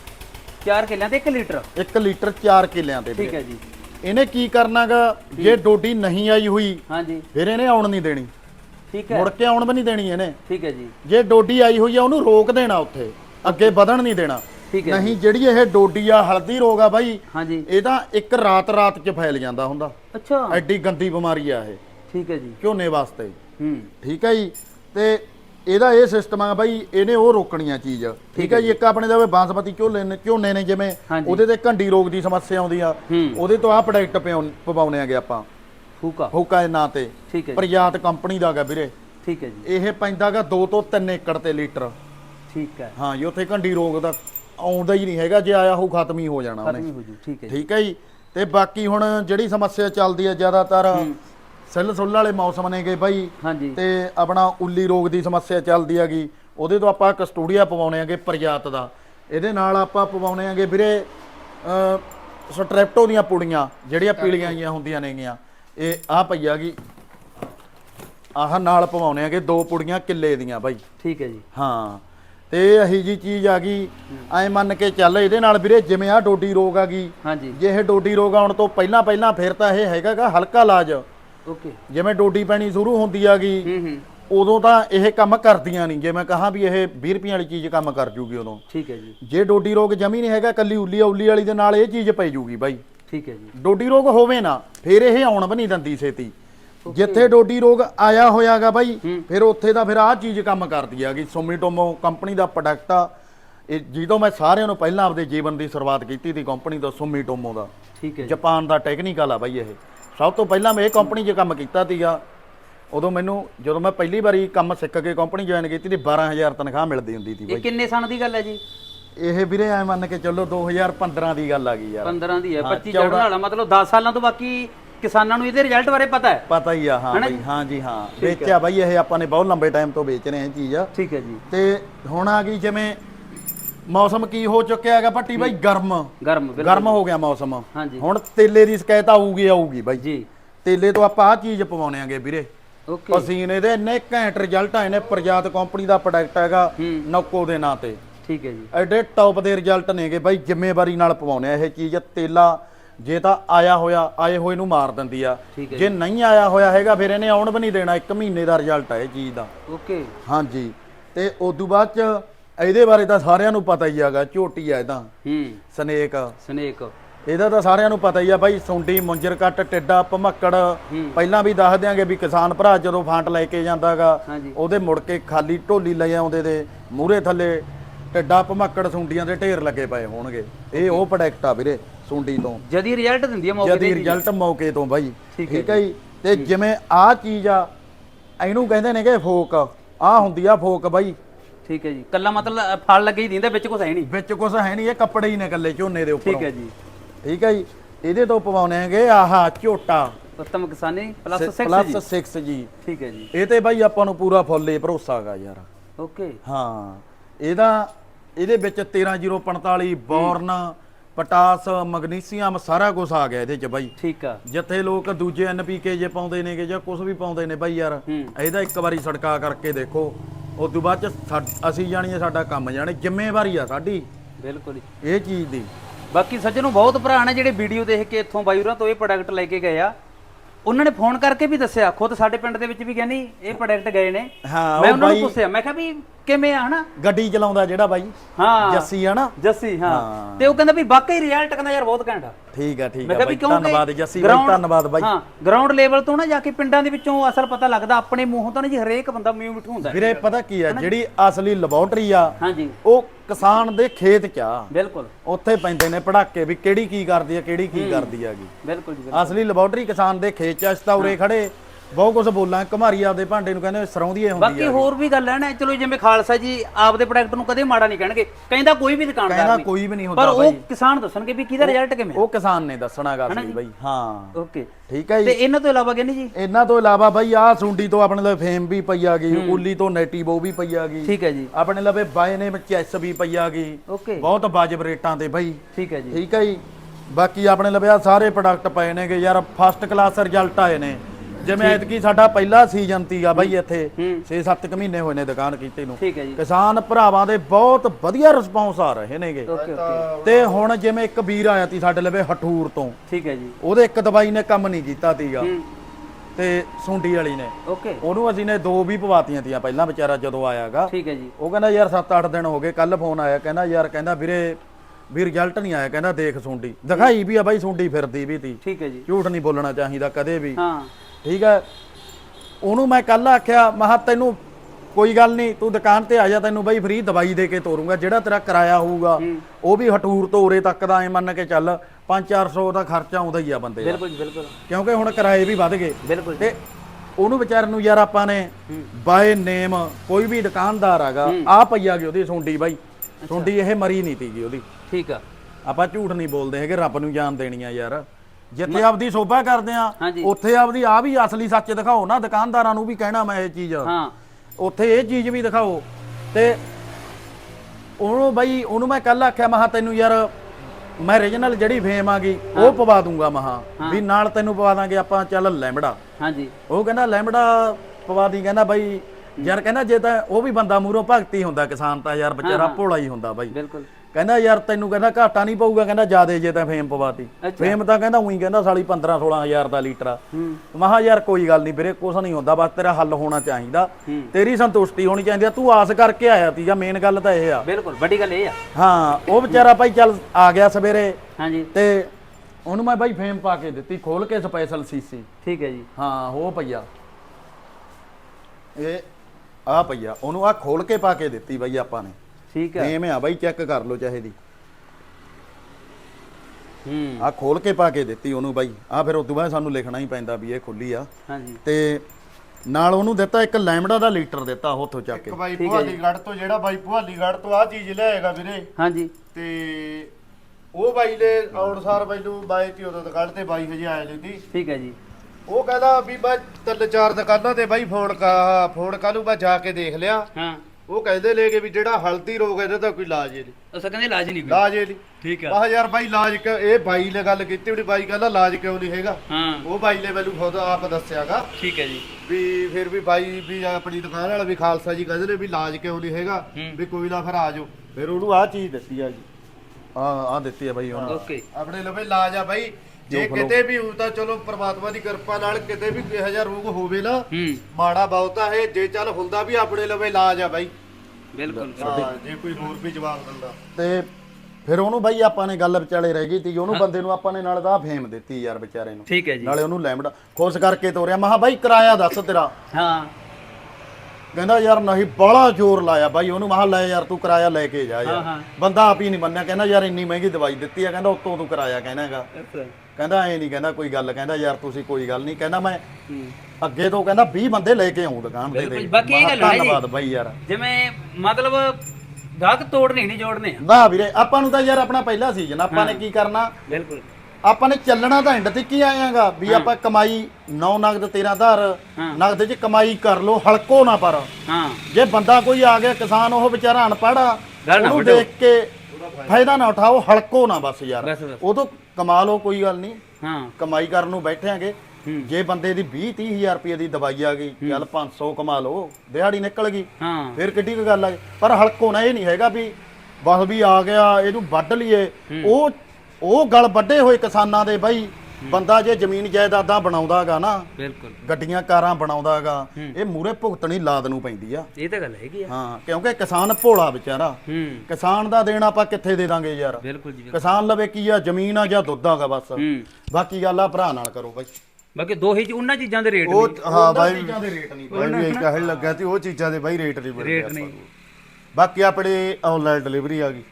4 ਕਿੱਲਿਆਂ ਤੇ 1 ਲੀਟਰ? 1 ਲੀਟਰ 4 ਕਿੱਲਿਆਂ ਤੇ ਠੀਕ ਹੈ ਜੀ। ਇਹਨੇ ਕੀ ਕਰਨਾਗਾ? ਜੇ ਡੋਡੀ ਨਹੀਂ ਆਈ ਹੋਈ ਹਾਂਜੀ। ਫਿਰ ਇਹਨੇ ਆਉਣ ਨਹੀਂ ਦੇਣੀ। ਠੀਕ ਹੈ। ਮੁੜ ਕੇ ਆਉਣ ਵੀ ਨਹੀਂ ਦੇਣੀ ਇਹਨੇ। ਠੀਕ ਹੈ ਜੀ। ਜੇ ਡੋਡੀ ਆਈ ਹੋਈ ਆ ਉਹਨੂੰ ਰੋਕ ਦੇਣਾ ਉੱਥੇ। ਅੱਗੇ ਵਧਣ ਨਹੀਂ ਦੇਣਾ। ਨਹੀਂ ਜਿਹੜੀ ਇਹ ਡੋਡੀ ਆ ਹਲਦੀ ਰੋਗ ਆ ਬਾਈ ਹਾਂਜੀ। ਇਹ ਤਾਂ ਇੱਕ ਰਾਤ ਰਾਤ 'ਚ ਫੈਲ ਜਾਂਦਾ ਹੁੰਦਾ। ਅੱਛਾ। ਐਡੀ ਗੰਦੀ ਬਿਮਾਰੀ ਆ ਇਹ। ਠੀਕ ਹੈ ਜੀ। ਝੋਨੇ ਵਾਸਤੇ। ਹੂੰ। ਠੀਕ ਹੈ ਜੀ। ਤੇ ਇਹਦਾ ਇਹ ਸਿਸਟਮ ਆ ਬਾਈ ਇਹਨੇ ਉਹ ਰੋਕਣੀ ਆ ਚੀਜ਼। ਠੀਕ ਹੈ ਜੀ ਇੱਕ ਆਪਣੇ ਦਾ ਬਾਸਮਤੀ ਝੋਲੇ ਨੇ ਝੋਨੇ ਨੇ ਜਿਵੇਂ। ਉਹਦੇ ਤੇ ਘੰਡੀ ਰੋਗ ਦੀ ਸਮੱਸਿਆ ਆਉਂਦੀ ਆ। ਉਹਦੇ ਤੋਂ ਆਹ ਪ੍ਰੋਡਕਟ ਪਵਾਉਣੇ ਆਗੇ ਆਪਾਂ। ਫੂਕਾ। ਹੋਕਾ ਦੇ ਨਾਂ ਤੇ। ਠੀਕ ਹੈ ਪ੍ਰਯਾਤ ਕੰਪਨੀ ਦਾ ਵੀਰੇ। ਠੀਕ ਹੈ ਜੀ। ਇਹ ਪੈਂਦਾਗਾ 2 ਤੋਂ 3 ਏਕੜ ਤੇ ਲੀਟਰ। ਠੀਕ ਹੈ। ਹਾਂ ਜੀ ਉੱਥੇ ਘੰਡੀ ਰੋਗ ਦਾ ਆਉਂਦਾ ਹੀ ਨਹੀਂ ਹੈਗਾ ਜੇ ਆਇਆ ਹੋ ਖਤਮ ਹੀ ਹੋ ਜਾਣਾ ਉਹਨੇ। ਹੀ ਹੋ ਜੂ ਠੀਕ ਹੈ ਜੀ। ਠੀਕ ਹੈ ਜੀ। ਤੇ ਬਾਕੀ ਹੁਣ ਜਿਹੜੀ ਸਮੱਸਿਆ ਚੱਲਦੀ ਹੈ ਜ਼ਿਆਦਾਤਰ ਸੈੱਲ ਸੁੱਲ ਵਾਲੇ ਮੌਸਮ ਨੇਗੇ ਬਾਈ ਹਾਂਜੀ। ਤੇ ਆਪਣਾ ਉੱਲੀ ਰੋਗ ਦੀ ਸਮੱਸਿਆ ਚੱਲਦੀ ਹੈਗੀ। ਉਹਦੇ ਤੋਂ ਆਪਾਂ ਕਸਟੂਡੀਆ ਪਵਾਉਣੇ ਆਗੇ ਪ੍ਰਜਾਤ ਦਾ। ਇਹਦੇ ਨਾਲ ਆਪਾਂ ਪਵਾਉਣੇ ਆਗੇ ਵੀਰੇ ਸਟ੍ਰੈਪਟੋ ਦੀਆਂ ਪੁੜੀਆਂ ਜਿਹੜੀਆਂ ਪੀਲੀਆਂ ਜੀਆਂ ਹੁੰਦੀਆਂ ਨੇਗੀਆਂ। ਇਹ ਆਹ ਪਈ ਹੈਗੀ। ਆਹ ਨਾਲ ਪਵਾਉਣੇ ਆਗੇ ਦੋ ਪੁੜੀਆਂ ਕਿੱਲੇ ਦੀਆਂ ਬਾਈ। ਠੀਕ ਹੈ ਜੀ। ਹਾਂ। ਤੇ ਇਹੀ ਜੀ ਚੀਜ਼ ਆ ਗਈ। ਐ ਮੰਨ ਕੇ ਚੱਲ ਇਹਦੇ ਨਾਲ ਵੀਰੇ ਜਿਵੇਂ ਆ ਡੋਡੀ ਰੋਗ ਆ ਗਈ। ਹਾਂਜੀ। ਜੇ ਇਹ ਡੋਡੀ ਰੋਗ ਆਉਣ ਤੋਂ ਪਹਿਲਾਂ ਪਹਿਲਾਂ ਫਿਰ ਤਾਂ ਇਹ ਹੈਗਾਗਾ ਹਲਕਾ ਇਲਾਜ। ਓਕੇ ਜਿਵੇਂ ਡੋਡੀ ਪੈਣੀ ਸ਼ੁਰੂ ਹੁੰਦੀ ਆਗੀ ਹੂੰ ਹੂੰ। ਉਦੋਂ ਤਾਂ ਇਹ ਕੰਮ ਕਰਦੀਆਂ ਨਹੀਂ। ਜੇ ਮੈਂ ਕਹਾਂ ਵੀ ਇਹ 20 ਰੁਪਈਆਂ ਵਾਲੀ ਚੀਜ਼ ਕੰਮ ਕਰ ਜੂਗੀ ਉਦੋਂ। ਠੀਕ ਹੈ ਜੀ। ਜੇ ਡੋਡੀ ਰੋਗ ਜਮੀ ਨਹੀਂ ਹੈਗਾ ਕੱਲੀ ਉੱਲੀ ਆ, ਉੱਲੀ ਵਾਲੀ ਦੇ ਨਾਲ ਇਹ ਚੀਜ਼ ਪਈ ਜੂਗੀ ਬਾਈ। ਠੀਕ ਹੈ ਜੀ। ਡੋਡੀ ਰੋਗ ਹੋਵੇ ਨਾ ਫਿਰ ਇਹ ਆਉਣ ਵੀ ਨਹੀਂ ਦਿੰਦੀ ਛੇਤੀ। ਜਿੱਥੇ ਡੋਡੀ ਰੋਗ ਆਇਆ ਹੋਇਆਗਾ ਬਾਈ ਫਿਰ ਉੱਥੇ ਦਾ ਫਿਰ ਆਹ ਚੀਜ਼ ਕੰਮ ਕਰਦੀ ਹੈਗੀ ਸੋਮੀਟੋਮੋ ਕੰਪਨੀ ਦਾ ਪ੍ਰੋਡਕਟ ਆ। ਇਹ ਜਦੋਂ ਮੈਂ ਸਾਰਿਆਂ ਨੂੰ ਪਹਿਲਾਂ ਆਪਦੇ ਜੀਵਨ ਦੀ ਸ਼ੁਰੂਆਤ ਕੀਤੀ ਸੀ ਕੰਪਨੀ ਦਾ ਸੋਮੀਟੋਮੋ ਦਾ। ਠੀਕ ਹੈ ਜਾਪਾਨ ਦਾ ਟੈਕਨੀਕਲ ਆ ਬਾਈ ਇਹ। ਸਭ ਤੋਂ ਪਹਿਲਾਂ ਮੈਂ ਇਹ ਕੰਪਨੀ 'ਚ ਕੰਮ ਕੀਤਾ ਸੀਗਾ। ਉਦੋਂ ਮੈਨੂੰ ਜਦੋਂ ਮੈਂ ਪਹਿਲੀ ਵਾਰੀ ਕੰਮ ਸਿੱਖ ਕੇ ਕੰਪਨੀ ਜੁਆਇਨ ਕੀਤੀ ਤੇ 12000 ਤਨਖਾਹ ਮਿਲਦੀ ਹੁੰਦੀ ਸੀ ਇਹ ਬਾਈ। ਕਿੰਨੇ ਸਾਲ ਦੀ ਗੱਲ ਹੈ ਜੀ? ਇਹ ਵੀਰੇ ਐ ਮੰਨ ਕੇ ਚੱਲੋ 2015 ਦੀ ਗੱਲ ਆ ਗਈ ਯਾਰ। 15 ਦੀ ਹੈ ਹਾਂ, 25 ਚੜਨ ਵਾਲਾ ਮਤਲਬ 10 ਸਾਲਾਂ ਤੋਂ ਬਾਕੀ ਕਿਸਾਨਾਂ ਨੂੰ ਇਹਦੇ ਰਿਜ਼ਲਟ ਬਾਰੇ ਪਤਾ ਹੈ। ਪਤਾ ਹੀ ਆ ਹਾਂ ਹਨਾ ਬਾਈ ਜੀ? ਹਾਂ ਜੀ ਹਾਂ। ਵੇਚਿਆ ਬਾਈ ਇਹ ਆਪਾਂ ਨੇ ਬਹੁਤ ਲੰਬੇ ਟਾਈਮ ਤੋਂ ਵੇਚ ਰਹੇ ਹਾਂ ਇਹ ਚੀਜ਼। ਠੀਕ ਹੈ ਜੀ। ਤੇ ਹੁਣ ਆ ਗਈ ਜਿਵੇਂ ਮੌਸਮ ਕੀ ਹੋ ਚੁੱਕਿਆ ਹੈਗਾ ਭੱਟੀ ਬਾਈ? ਗਰਮ। ਗਰਮ ਬਿਲਕੁਲ। ਗਰਮ ਹੋ ਗਿਆ ਮੌਸਮ। ਹਾਂਜੀ। ਹੁਣ ਤੇਲੇ ਦੀ ਸ਼ਿਕਾਇਤ ਆਊਗੀ ਆਊਗੀ ਬਾਈ। ਜੀ। ਤੇਲੇ ਤੋਂ ਆਪਾਂ ਆ ਚੀਜ਼ ਪਵਾਉਣੇ ਆਗੇ ਵੀਰੇ। ਓਕੇ। ਪਸੀਨੇ ਇਹਦੇ ਇੰਨੇ ਘੈਂਟ ਰਿਜ਼ਲਟ ਆਏ ਨੇ ਪ੍ਰਜਾਤ ਕੰਪਨੀ ਦਾ ਪ੍ਰੋਡਕਟ ਹੈਗਾ ਹੂੰ। ਨੌਕੋ ਦੇ ਨਾਂ ਤੇ। ਠੀਕ ਹੈ ਜੀ। ਐਡੇ ਟੌਪ ਦੇ ਰਿਜ਼ਲਟ ਨੇਗੇ ਬਾਈ ਜ਼ਿੰਮੇਵਾਰੀ ਨਾਲ ਪਵਾਉਣੇ ਆ ਇਹ ਚੀਜ਼। ਤੇਲਾ ਜੇ ਤਾਂ ਆਇਆ ਹੋਇਆ ਆਏ ਹੋਏ ਨੂੰ ਮਾਰ ਦਿੰਦੀ ਆ। ਠੀਕ ਹੈ ਜੇ ਨਹੀਂ ਆਇਆ ਹੋਇਆ ਹੈਗਾ ਫਿਰ ਇਹਨੇ ਆਉਣ ਵੀ ਨਹੀਂ ਦੇਣਾ ਇੱਕ ਮਹੀਨੇ ਦਾ ਰਿਜ਼ਲਟ ਹੈ ਇਹ ਚੀਜ਼ ਦਾ। ਓਕੇ। ਹਾਂਜੀ। ਤੇ ਉਦੋਂ ਬਾਅਦ ਚ ਇਹਦੇ ਬਾਰੇ ਤਾਂ ਸਾਰਿਆਂ ਨੂੰ ਪਤਾ ਹੀ ਹੈਗਾ ਝੋਟੀ ਆ ਇਹਦਾ ਹੂੰ। ਸਨੇਕ। ਸਨੇਕ। ਇਹਦਾ ਤਾਂ ਸਾਰਿਆਂ ਨੂੰ ਪਤਾ ਹੀ ਆ ਬਾਈ ਸੁੰਡੀ ਮੁੰਜਰ ਕੱਟ ਟਿੱਡਾ ਭਮੱਕੜ। ਪਹਿਲਾਂ ਵੀ ਦੱਸ ਦਿਆਂਗੇ ਵੀ ਕਿਸਾਨ ਭਰਾ ਜਦੋਂ ਫਾਂਟ ਲੈ ਕੇ ਜਾਂਦਾਗਾ ਹਾਂਜੀ। ਉਹਦੇ ਮੁੜ ਕੇ ਖਾਲੀ ਢੋਲੀ ਲੈ ਆਉਂਦੇ ਦੇ ਮੂਰੇ ਥੱਲੇ ਟਿੱਡਾ ਭਮੱਕੜ ਸੁੰਡੀਆਂ ਦੇ ਢੇਰ ਲੱਗੇ ਪਏ ਹੋਣਗੇ। ਇਹ ਉਹ ਪ੍ਰੋਡਕਟ ਆ ਵੀਰੇ ਸੁੰਡੀ ਤੋਂ। ਜਦੀ ਰਿਜ਼ਲਟ ਦਿੰਦੀ ਹੈ ਮੌਕੇ ਜਦੀ ਤੇ ਰਿਜ਼ਲਟ ਮੌਕੇ ਤੋਂ ਬਾਈ। ਠੀਕ ਹੈ ਠੀਕ ਹੈ ਜੀ? ਤੇ ਜਿਵੇਂ ਆਹ ਚੀਜ਼ ਆ ਇਹਨੂੰ ਕਹਿੰਦੇ ਨੇਗੇ ਫੋਕ। ਆ ਹੁੰਦੀ ਆ ਫੋਕ ਬਾਈ। ਠੀਕ ਹੈ ਜੀ। ਕੱਲਾ ਮਤਲਬ ਫਲ ਲੱਗੇ ਹੀ ਦਿੰਦਾ ਵਿੱਚ ਕੁਝ ਹੈ ਨਹੀਂ। ਵਿੱਚ ਕੁਝ ਹੈ ਨਹੀਂ ਇਹ ਕੱਪੜੇ ਹੀ ਨੇ ਇਕੱਲੇ ਝੋਨੇ ਦੇ ਉੱਪਰ ਠੀਕ ਹੈ ਜੀ। ਠੀਕ ਹੈ ਜੀ। ਇਹਦੇ ਤੋਂ ਪਵਾਉਣੇ ਹੈਗੇ ਆਹਾ ਝੋਟਾ। ਉਤਮ ਕਿਸਾਨੀ ਪਲੱਸ 6 ਪਲੱਸ ਜੀ। 6 ਜੀ। ਠੀਕ ਹੈ ਜੀ। ਇਹ ਤੇ ਬਾਈ ਆਪਾਂ ਨੂੰ ਪੂਰਾ ਫੁੱਲ ਭਰੋਸਾ ਹੈਗਾ ਯਾਰ। ਓਕੇ। ਹਾਂ। ਇਹਦਾ ਇਹਦੇ ਵਿੱਚ 13045 ਬੋਰਨ ਪਟਾਸ ਮੈਗਨੀਸੀਅਮ ਸਾਰਾ ਕੁਝ ਆ ਗਿਆ ਇਹਦੇ ਚ ਬਾਈ। ਠੀਕ ਆ। ਜਿੱਥੇ ਲੋਕ ਦੂਜੇ ਐਨਪੀਕੇ ਜੇ ਪਾਉਂਦੇ ਨੇਗੇ ਜਾਂ ਕੁਝ ਵੀ ਪਾਉਂਦੇ ਨੇ ਬਾਈ ਯਾਰ। ਇਹਦਾ ਇੱਕ ਵਾਰੀ ਛੜਕਾ ਕਰਕੇ ਦੇਖੋ। ਉਸ ਤੋਂ ਬਾਅਦ ਚ ਸਾ- ਅਸੀਂ ਜਾਣੀਏ ਸਾਡਾ ਕੰਮ ਜਾਣੇ ਜ਼ਿੰਮੇਵਾਰੀ ਆ ਸਾਡੀ। ਬਿਲਕੁਲ ਜੀ। ਇਹ ਚੀਜ਼ ਦੀ। ਬਾਕੀ ਸੱਜਣੋਂ ਬਹੁਤ ਭਰਾ ਨੇ ਜਿਹੜੇ ਵੀਡੀਓ ਦੇਖ ਕੇ ਇੱਥੋਂ ਬਾਈਰਾਂ ਤੋਂ ਇਹ ਪ੍ਰੋਡਕਟ ਲੈ ਕੇ ਗਏ ਆ। ਉਹਨਾਂ ਨੇ ਫੋਨ ਕਰਕੇ ਵੀ ਦੱਸਿਆ ਖੁਦ ਸਾਡੇ ਪਿੰਡ ਦੇ ਵਿੱਚ ਵੀ ਕਹਿੰਦੀ ਇਹ ਪ੍ਰੋਡਕਟ ਗਏ ਨੇ। ਹਾਂ ਮੈਂ ਉਹ ਉਹਨਾਂ ਨੂੰ ਬਾਈ ਪੁੱਛਿਆ ਮੈਂ ਕਿਹਾ ਵੀ ਕਿਵੇਂ ਆ ਹਨਾ ਗੱਡੀ ਚਲਾਉਂਦਾ ਜਿਹੜਾ ਬਾਈ ਹਾਂ। ਜੱਸੀ ਆ ਨਾ? ਜੱਸੀ ਹਾਂ। ਤੇ ਉਹ ਕਹਿੰਦਾ ਵੀ ਵਾਕਈ ਰਿਜ਼ਲਟ ਕਹਿੰਦਾ ਯਾਰ ਬਹੁਤ ਘੈਂਟ ਆ। ਠੀਕ ਆ ਠੀਕ ਆ ਬਾਈ ਧੰਨਵਾਦ ਜੱਸੀ ਬਾਈ ਧੰਨਵਾਦ ਬਾਈ। ਹਾਂ ਗਰਾਊਂਡ ਲੈਵਲ ਤੋਂ ਨਾ ਜਾ ਕੇ ਪਿੰਡਾਂ ਦੇ ਵਿੱਚੋਂ ਅਸਲ ਪਤਾ ਲੱਗਦਾ ਆਪਣੇ ਮੂੰਹੋਂ ਤਾਂ ਨਾ ਜੀ ਹਰੇਕ ਬੰਦਾ ਮੀਂਹ ਮਿੱਠੂ ਹੁੰਦਾ। ਵੀਰੇ ਪਤਾ ਕੀ ਆ ਜਿਹੜੀ ਅਸਲੀ ਲੈਬੋਰਟਰੀ ਆ ਹਾਂਜੀ। ਉਹ ਕਿਸਾਨ ਦੇ ਖੇਤ ਚ ਆ। ਬਿਲਕੁਲ। ਉੱਥੇ ਪੈਂਦੇ ਨੇ ਪੜਾਕੇ ਵੀ ਕਿਹੜੀ ਕੀ ਕਰਦੀ ਆ ਕਿਹੜੀ ਕੀ ਕਰਦੀ ਆਗੀ ਬਿਲਕੁਲ ਜੀ। ਅਸਲੀ ਲੈਬੋਰਟਰੀ ਕਿਸਾਨ ਦੇ ਖੇਤ ਚ ਅਸਤਾ ਉਰੇ ਖੜੇ। ਬਹੁਤ ਕੁਝ ਬੋਲਾਂ ਘਮਾਰੀ ਆਪਦੇ ਭਾਂਡੇ ਨੂੰ ਕਹਿੰਦੇ ਸਰੌਂਦੀਏ ਹੁੰਦੀ ਬਾਕੀ ਆ ਹੋਰ ਵੀ ਗੱਲ ਹੈ ਨਾ ਚਲੋ ਜਿਵੇਂ ਖਾਲਸਾ ਜੀ ਆਪਦੇ ਪ੍ਰੋਡਕਟ ਨੂੰ ਕਦੇ ਮਾੜਾ ਨਹੀਂ ਕਹਿਣਗੇ ਕਹਿੰਦਾ ਕੋਈ ਵੀ ਦੁਕਾਨਦਾਰ ਕਹਿੰਦਾ ਨਹੀਂ। ਕੋਈ ਵੀ ਨਹੀਂ ਪਰ ਹੁੰਦਾ ਉਹ ਬਾਈ। ਕਿਸਾਨ ਦੱਸਣਗੇ ਵੀ ਕਿਹਦਾ ਰਿਜ਼ਲਟ ਕਿਵੇਂ ਉਹ ਕਿਸਾਨ ਨੇ ਦੱਸਣਾਗਾ ਅਸਲੀ ਬਾਈ ਹਾਂ। ਓਕੇ। ਠੀਕ ਹੈ ਤੇ ਜੀ ਇਹਨਾਂ ਤੋਂ ਇਲਾਵਾ ਕਹਿੰਦੇ ਜੀ? ਇਹਨਾਂ ਤੋਂ ਇਲਾਵਾ ਬਾਈ ਆਹ ਸੁੰਡੀ ਤੋਂ ਆਪਣੇ ਲਈ ਫੇਮ ਵੀ ਪਈ ਆ ਗਈ ਉਲੀ ਤੋਂ ਨੈਟੀਵੋ ਵੀ ਪਈ ਆ ਗਈ। ਠੀਕ ਹੈ ਜੀ। ਆਪਣੇ ਲਵੇ ਬਾਏ ਨੇ ਚੈਸ ਵੀ ਪਈ ਆ ਗਈ। ਓਕੇ। ਬਹੁਤ ਵਾਜਬ ਰੇਟਾਂ ਤੇ ਬਾਈ। ਠੀਕ ਹੈ ਜੀ। ਠੀਕ ਹੈ ਜੀ। ਬਾਕੀ ਆਪਣੇ ਲਵੇ ਆ ਸਾਰੇ ਪ੍ਰੋਡਕਟ ਪਏ ਨੇਗੇ ਯਾਰ ਫਸਟ ਕਲਾਸ ਰਿਜ਼ਲਟ ਆਏ ਨੇ। ਜਿਵੇਂ ਐਤਕੀ ਸਾਡਾ ਪਹਿਲਾ ਸੀਜ਼ਨ ਤੀਗਾ ਬਾਈ ਇੱਥੇ ਹੂੰ। 6-7 ਕੁ ਮਹੀਨੇ ਹੋਏ ਨੇ ਦੁਕਾਨ ਕੀਤੀ ਨੂੰ। ਠੀਕ ਹੈ ਜੀ। ਕਿਸਾਨ ਭਰਾਵਾਂ ਦੇ ਬਹੁਤ ਵਧੀਆ ਰਿਸਪੌਂਸ ਆ ਰਹੇ ਨੇਗੇ। ਤੇ ਹੁਣ ਜਿਵੇਂ ਇੱਕ ਵੀਰ ਆਇਆ ਤੀ ਸਾਡੇ ਲਵੇ ਹਠੂਰ ਤੋਂ। ਠੀਕ ਹੈ ਜੀ। ਉਹਦੇ ਇੱਕ ਦਵਾਈ ਨੇ ਕੰਮ ਨਹੀਂ ਕੀਤਾ ਤੀਗਾ ਤੇ ਸੁੰਡੀ ਵਾਲੀ ਨੇ। ਓਕੇ। ਉਹਨੂੰ ਅਸੀਂ ਨੇ ਦੋ ਵੀ ਪਵਾਤੀਆਂ ਤੀਆਂ ਪਹਿਲਾਂ ਵਿਚਾਰਾ ਜਦੋਂ ਆਇਆਗਾ। ਠੀਕ ਹੈ ਜੀ। ਉਹ ਕਹਿੰਦਾ ਯਾਰ 7-8 ਦਿਨ ਹੋ ਗਏ ਕੱਲ ਫੋਨ ਆਇਆ ਕਹਿੰਦਾ ਯਾਰ ਕਹਿੰਦਾ ਵੀਰੇ ਵੀ ਰਿਜ਼ਲਟ ਨਹੀਂ ਆਇਆ ਕਹਿੰਦਾ ਦੇਖ ਸੁੰਡੀ। ਦਿਖਾਈ ਵੀ ਆ ਬਾਈ ਸੁੰਡੀ ਫਿਰਦੀ ਵੀ ਤੀ। ਠੀਕ ਹੈ ਜੀ। ਝੂਠ ਨਹੀਂ ਬੋਲਣਾ ਚਾਹੀਦਾ ਕਦੇ ਵੀ। ਹਾਂ। ਠੀਕ ਹੈ। ਉਹਨੂੰ ਮੈਂ ਕੱਲ ਆਖਿਆ ਮਹਾ ਤੈਨੂੰ ਕੋਈ ਗੱਲ ਨਹੀਂ ਤੂੰ ਦੁਕਾਨ ਤੇ ਆ ਜਾ ਤੈਨੂੰ ਬਾਈ ਫ੍ਰੀ ਦਵਾਈ ਦੇ ਕੇ ਤੋਰੂੰਗਾ ਜਿਹੜਾ ਤੇਰਾ ਕਿਰਾਇਆ ਹੋਊਗਾ ਉਹ ਵੀ ਹਟੂਰ ਤੋਂ ਉਰੇ ਤੱਕ ਦਾ ਐ ਮੰਨ ਕੇ ਚੱਲ 5-400 ਦਾ ਖਰਚਾ ਆਉਂਦਾ ਹੀ ਆ ਬੰਦੇ ਦਾ। ਬਿਲਕੁਲ ਬਿਲਕੁਲ। ਕਿਉਂਕਿ ਹੁਣ ਕਿਰਾਏ ਵੀ ਵੱਧ ਗਏ। ਬਿਲਕੁਲ ਤੇ ਉਹਨੂੰ ਵਿਚਾਰ ਨੂੰ ਯਾਰ ਆਪਾਂ ਨੇ ਬਾਏ ਨੇਮ ਕੋਈ ਵੀ ਦੁਕਾਨਦਾਰ ਆਗਾ ਆ ਪਈਆ ਗਈ ਉਹਦੀ ਸੁੰਡੀ ਬਾਈ। ਸੁੰਡੀ ਇਹ ਮਰੀ ਨਹੀਂ ਤੀਗੀ ਉਹਦੀ। ਠੀਕ ਆ। ਆਪਾਂ ਝੂਠ ਨਹੀਂ ਬੋਲਦੇ ਹੈਗੇ ਰੱਬ ਨੂੰ ਜਾਨ ਦੇਣੀ ਆ ਯਾਰ। ਜਿੱਥੇ ਆਪਦੀ ਸੋਭਾ ਕਰਦੇ ਆ ਹਾਂਜੀ। ਉੱਥੇ ਆਪਦੀ ਆ ਵੀ ਅਸਲੀ ਸੱਚ ਦਿਖਾਓ ਨਾ ਦੁਕਾਨਦਾਰਾਂ ਨੂੰ ਵੀ ਕਹਿਣਾ ਮੈਂ ਇਹ ਚੀਜ਼। ਹਾਂ। ਉੱਥੇ ਇਹ ਚੀਜ਼ ਵੀ ਦਿਖਾਓ। ਤੇ ਉਹਨੂੰ ਬਾਈ ਉਹਨੂੰ ਮੈਂ ਕੱਲ ਆਖਿਆ ਮਹਾ ਤੈਨੂੰ ਯਾਰ ਮੈਂ ਰੀਜਨਲ ਜਿਹੜੀ ਫੇਮ ਆ ਗਈ ਉਹ ਪਵਾ ਦੂੰਗਾ ਮਹਾ ਵੀ ਨਾਲ ਤੈਨੂੰ ਪਵਾ ਦਾਂਗੇ ਆਪਾਂ ਚੱਲ ਲੈਮੜਾ। ਹਾਂਜੀ। ਉਹ ਕਹਿੰਦਾ ਲੈਮੜਾ ਪਵਾ ਦੀ ਕਹਿੰਦਾ ਬਾਈ ਯਾਰ ਕਹਿੰਦਾ ਜੇ ਤਾਂ ਉਹ ਵੀ ਬੰਦਾ ਮੂਰੋਂ ਭਗਤੀ ਹੁੰਦਾ ਕਿਸਾਨ ਤਾਂ ਯਾਰ ਵਿਚਾਰਾ ਭੋਲਾ ਹੀ ਹੁੰਦਾ ਬਾਈ। ਬਿਲਕੁਲ। ਕਹਿੰਦਾ ਯਾਰ ਤੈਨੂੰ ਕਹਿੰਦਾ ਘਾਟਾ ਨਹੀਂ ਪਊਗਾ ਕਹਿੰਦਾ ਜਿਆਦੇ ਜੇ ਤਾਂ ਫੇਮ ਪਵਾਤੀ। ਫੇਮ ਤਾਂ ਕਹਿੰਦਾ ਉਹੀ ਕਹਿੰਦਾ ਸਾਲੀ 15 16000 ਦਾ ਲੀਟਰ ਆ। ਹੂੰ। ਮਹਾ ਯਾਰ ਕੋਈ ਗੱਲ ਨਹੀਂ ਵੀਰੇ ਕੁਛ ਨਹੀਂ ਹੁੰਦਾ ਬਸ ਤੇਰਾ ਹੱਲ ਹੋਣਾ ਚਾਹੀਦਾ। ਹੂੰ। ਤੇਰੀ ਸੰਤੁਸ਼ਟੀ ਹੋਣੀ ਚਾਹੀਦੀ ਆ ਤੂੰ ਆਸ ਕਰਕੇ ਆਇਆ ਤੀਗਾ ਮੇਨ ਗੱਲ ਤਾਂ ਇਹ ਆ। ਬਿਲਕੁਲ ਵੱਡੀ ਗੱਲ ਇਹ ਆ। ਹਾਂ ਉਹ ਵਿਚਾਰਾ ਭਾਈ ਚੱਲ ਆ ਗਿਆ ਸਵੇਰੇ। ਹਾਂਜੀ। ਤੇ ਉਹਨੂੰ ਮੈਂ ਬਾਈ ਫੇਮ ਪਾ ਕੇ ਦਿੱਤੀ ਖੋਲ ਕੇ ਸਪੈਸ਼ਲ ਸੀਸੀ ਠੀਕ ਹੈ ਜੀ। ਹਾਂ ਉਹ ਪਈਆ। ਇਹ ਆ ਪਈਆ ਉਹਨੂੰ ਆ ਖੋਲ ਕੇ ਪਾ ਕੇ ਦਿੱਤੀ ਬਾਈ ਆਪਾਂ ਨੇ। ਠੀਕ ਹੈ। ਫੇਮ ਆ ਬਾਈ ਚੈੱਕ ਕਰ ਲਓ ਚਾਹੇ ਦੀ। ਹੂੰ। ਆ ਖੋਲ ਕੇ ਪਾ ਕੇ ਦਿੱਤੀ ਉਹਨੂੰ ਬਾਈ। ਆ ਫਿਰ ਉਦੋਂ ਬਾਅਦ ਸਾਨੂੰ ਲਿਖਣਾ ਹੀ ਪੈਂਦਾ ਵੀ ਇਹ ਖੁੱਲੀ ਆ। ਹਾਂਜੀ। ਤੇ ਨਾਲ ਉਹਨੂੰ ਦਿੱਤਾ ਇੱਕ ਲੈਮੜਾ ਦਾ ਲੀਟਰ ਦਿੱਤਾ ਉੱਥੋਂ ਚੱਕ ਕੇ। ਇੱਕ ਬਾਈ ਭੁਆਲੀਗੜ੍ਹ ਤੋਂ ਜਿਹੜਾ ਬਾਈ ਭੁਆਲੀਗੜ੍ਹ ਤੋਂ ਆ ਚੀਜ਼ ਲਿਆਏਗਾ ਵੀਰੇ। ਹਾਂਜੀ। ਤੇ ਉਹ ਬਾਈ ਨੇ ਆਉਣਸਾਰ ਬਾਈ ਨੂੰ ਬਾਈ ਤੀ ਉਦੋਂ ਦੁਕਾਨ ਤੇ ਬਾਈ ਹਜੇ ਆਇਆ ਲੈਂਦੀ ਠੀਕ ਹੈ ਜੀ। ਉਹ ਕਹਿੰਦਾ ਵੀ ਮੈਂ ਤਿੰਨ ਚਾਰ ਦੁਕਾਨਾਂ ਤੇ ਬਾਈ ਫੋਨ ਕਾ ਫੋਨ ਕਾਲੂ ਮੈਂ ਜਾ ਕੇ ਦੇਖ ਲਿਆ। ਹਾਂ। ਉਹ ਕਹਿੰਦੇ ਲੈ ਕੇ ਵੀ ਜਿਹੜਾ ਹਲਦੀ ਰੋਗ ਹੈ ਇਹਦਾ ਤਾਂ ਕੋਈ ਇਲਾਜ ਹੀ ਨਹੀਂ। ਅਸਾਂ ਕਹਿੰਦੇ ਇਲਾਜ ਨਹੀਂ ਕੋਈ। ਇਲਾਜ ਹੀ ਨਹੀਂ। ਠੀਕ ਆਹ ਯਾਰ ਬਾਈ ਇਲਾਜ ਇਹ ਬਾਈ ਨੇ ਗੱਲ ਕੀਤੀ ਉਹਦੀ ਬਾਈ ਕਹਿੰਦਾ ਇਲਾਜ ਕਿਉਂ ਨਹੀਂ ਹੈਗਾ? ਹਾਂ। ਉਹ ਬਾਈ ਨੇ ਮੈਨੂੰ ਖੁਦ ਆਪ ਦੱਸਿਆਗਾ ਠੀਕ ਹੈ ਜੀ। ਵੀ ਫਿਰ ਵੀ ਬਾਈ ਵੀ ਆਪਣੀ ਦੁਕਾਨ ਵਾਲਾ ਵੀ ਖਾਲਸਾ ਜੀ ਕਹਿੰਦੇ ਨੇ ਵੀ ਇਲਾਜ ਕਿਉਂ ਨਹੀਂ ਹੈਗਾ ਹੂੰ। ਵੀ ਕੋਈ ਨਾ ਫਿਰ ਆ ਜਾਓ। ਫਿਰ ਉਹਨੂੰ ਆਹ ਚੀਜ਼ ਦੱਸੀ ਆ ਜੀ। ਆ ਆ ਦਿੱਤੀ ਆ ਬਾਈ ਉਹਨੂੰ। ਓਕੇ। ਆਪਣੇ ਲਵੇ ਇਲਾਜ ਆ ਬਾਈ। ਜੇ ਕਿਤੇ ਵੀ ਹੋ ਤਾਂ ਚਲੋ ਪ੍ਰਮਾਤਮਾ ਦੀ ਕਿਰਪਾ ਨਾਲ ਕਿਤੇ ਵੀ ਇਹੋ ਜਿਹਾ ਰੋਗ ਹੋਵੇ ਨਾ ਹੂੰ। ਮਾੜਾ ਬਹੁਤਾ ਇਹ ਜੇ ਚੱਲ ਹੁੰਦਾ ਵੀ ਆਪਣੇ ਲਵੇ ਇਲਾਜ ਆ ਬਾਈ। ਬਿਲਕੁਲ। ਹਾਂ ਜੇ ਕੋਈ ਹੋਰ ਵੀ ਜਵਾਬ ਦਿੰਦਾ। ਤੇ ਫਿਰ ਉਹਨੂੰ ਬਾਈ ਆਪਾਂ ਨੇ ਗੱਲ ਵਿਚਾਲੇ ਰਹਿ ਗਈ ਤੀ ਉਹਨੂੰ ਬੰਦੇ ਨੂੰ ਆਪਾਂ ਨੇ ਨਾਲ ਦਾ ਫੇਮ ਦਿੱਤੀ ਯਾਰ ਵਿਚਾਰੇ ਨੂੰ। ਠੀਕ ਹੈ ਜੀ। ਨਾਲੇ ਉਹਨੂੰ ਲੈਮੜਾ ਖੁਸ਼ ਕਰਕੇ ਤੋਰਿਆ। ਮਹਾ ਬਾਈ ਕਿਰਾਇਆ ਦੱਸ ਤੇਰਾ। ਹਾਂ। ਕਹਿੰਦਾ ਯਾਰ ਨਹੀਂ ਬੜਾ ਜ਼ੋਰ ਲਾਇਆ ਬਾਈ ਉਹਨੂੰ। ਮਹਾ ਲੈ ਯਾਰ ਤੂੰ ਕਿਰਾਇਆ ਲੈ ਕੇ ਜਾ ਹਾਂ, ਯਾਰ। ਹਾਂ। ਬੰਦਾ ਆਪ ਹੀ ਨਹੀਂ ਮੰਨਿਆ। ਕਹਿੰਦਾ ਯਾਰ ਇੰਨੀ ਮਹਿੰਗੀ ਦਵਾਈ ਦਿੱਤੀ ਆ। ਕਹਿੰਦਾ ਉੱਤੋਂ ਤੂੰ ਕਿਰਾਇਆ ਕਹਿਣਾਗਾ ਅੱਛਾ। ਕਹਿੰਦਾ ਐ ਨਹੀਂ ਕਹਿੰਦਾ ਕੋਈ ਗੱਲ ਕਹਿੰਦਾ ਯਾਰ ਤੁਸੀਂ ਕੋਈ ਗੱਲ ਨਹੀਂ ਕਹਿੰਦਾ ਮੈਂ ਅੱਗੇ ਤੋਂ ਕਹਿੰਦਾ 20 ਬੰਦੇ ਲੈ ਕੇ ਆਉਂ ਦੁਕਾਨ ਤੇ ਬਿਲਕੁਲ, ਦੇ ਬਾਕੀ ਇਹ ਗੱਲ ਹੈ ਜੀ। ਧੰਨਵਾਦ ਬਾਈ ਯਾਰ। ਜਿਵੇਂ ਮਤਲਬ ਗਾਹਕ ਤੋੜਨੇ ਨਹੀਂ ਜੋੜਨੇ ਆ। ਨਾ ਵੀਰੇ ਆਪਾਂ ਨੂੰ ਤਾਂ ਯਾਰ ਆਪਣਾ ਪਹਿਲਾ ਸੀਜ਼ਨ ਆਪਾਂ ਨੇ ਕੀ ਕਰਨਾ? ਬਿਲਕੁਲ। ਆਪਾਂ ਨੇ ਚੱਲਣਾ ਤਾਂ ਐਂਡ ਤੱਕ ਹੀ ਆਏਗਾ ਵੀ ਆਪਾਂ ਕਮਾਈ 9 ਨਗਦ 13 ਧਾਰ ਹਾਂ। ਨਗਦ 'ਚ ਕਮਾਈ ਕਰ ਲੋ ਹਲਕੋ ਨਾ ਪਰ। ਹਾਂ। ਜੇ ਬੰਦਾ ਕੋਈ ਆ ਗਿਆ ਕਿਸਾਨ ਉਹ ਵਿਚਾਰਾ ਅਨਪੜ੍ਹ ਆ ਗੱਲ ਨਾ ਉਹਨੂੰ ਵੱਢੋ। ਦੇਖ ਕੇ ਫਾਇਦਾ ਨਾ ਉਠਾਓ ਹਲਕੋ ਨਾ ਬਸ ਯਾਰ। ਬਸ, ਬਸ। ਉਹ ਤੋਂ ਕਮਾ ਲਓ ਕੋਈ ਗੱਲ ਨਹੀਂ। ਹਾਂ। ਕਮਾਈ ਕਰਨ ਨੂੰ ਬੈਠਿਆਂਗੇ। ਜੇ ਬੰਦੇ ਦੀ 20 30000 ਰੁਪਏ ਦੀ ਦਵਾਈ ਆ ਗਈ ਚੱਲ 500 ਕਮਾ ਲਓ ਦਿਹਾੜੀ ਨਿਕਲ ਗਈ। ਹਾਂ। ਫਿਰ ਕਿੱਡੀ ਕੁ ਗੱਲ ਆ। ਪਰ ਹਲਕੋ ਨਾ ਇਹ ਨਹੀਂ ਹੈਗਾ ਵੀ ਬਸ ਵੀ ਆ ਗਿਆ ਇਹਨੂੰ ਵੱਢ ਲਈਏ। ਉਹ ਉਹ ਗਲ ਵੱਡੇ ਹੋਏ ਕਿਸਾਨਾਂ ਦੇ ਬਾਈ। ਬੰਦਾ ਜੇ ਜ਼ਮੀਨ ਜਾਇਦਾਦਾਂ ਬਣਾਉਂਦਾਗਾ ਨਾ ਬਿਲਕੁਲ। ਗੱਡੀਆਂ ਕਾਰਾਂ ਬਣਾਉਂਦਾਗਾ ਇਹ ਮੂਰੇ ਭੁਗਤਣੀ ਲਾਦ ਨੂੰ ਪੈਂਦੀ ਆ। ਇਹ ਤਾਂ ਗੱਲ ਹੈਗੀ ਆ। ਹਾਂ ਕਿਉਂਕਿ ਕਿਸਾਨ ਭੋਲਾ ਵਿਚਾਰਾ। ਹੂੰ। ਕਿਸਾਨ ਦਾ ਦੇਣ ਆਪਾਂ ਕਿੱਥੇ ਦੇ ਦਾਂਗੇ ਯਾਰ? ਬਿਲਕੁਲ ਜੀ। ਕਿਸਾਨ ਲਵੇ ਕੀ ਆ ਜ਼ਮੀਨ ਆ ਜਾਂ ਦੁੱਧ ਆਗਾ ਬਸ। ਹੂੰ। ਬਾਕੀ ਗੱਲ ਆ ਭਰਾ ਨਾਲ ਕਰੋ ਬਾਈ। ਬਾਕੀ ਦੋਹੀ ਚ ਉਹਨਾਂ ਚੀਜ਼ਾਂ ਦੇ ਰੇਟ ਉਹ ਨਹੀਂ। ਹਾਂ ਬਾਈ ਚੀਜ਼ਾਂ ਦੇ ਰੇਟ ਨਹੀਂ। ਬਾਈ ਇਹ ਕਹਿਣ ਲੱਗਾ ਸੀ ਉਹ ਚੀਜ਼ਾਂ ਦੇ ਬਾਈ ਰੇਟ ਨਹੀਂ ਬਣਦੇ ਰੇਟ ਨਹੀਂ। ਬਾਕੀ ਆਪਣੇ ਆਨਲਾਈਨ ਡਿਲੀਵਰੀ ਆ ਗਈ।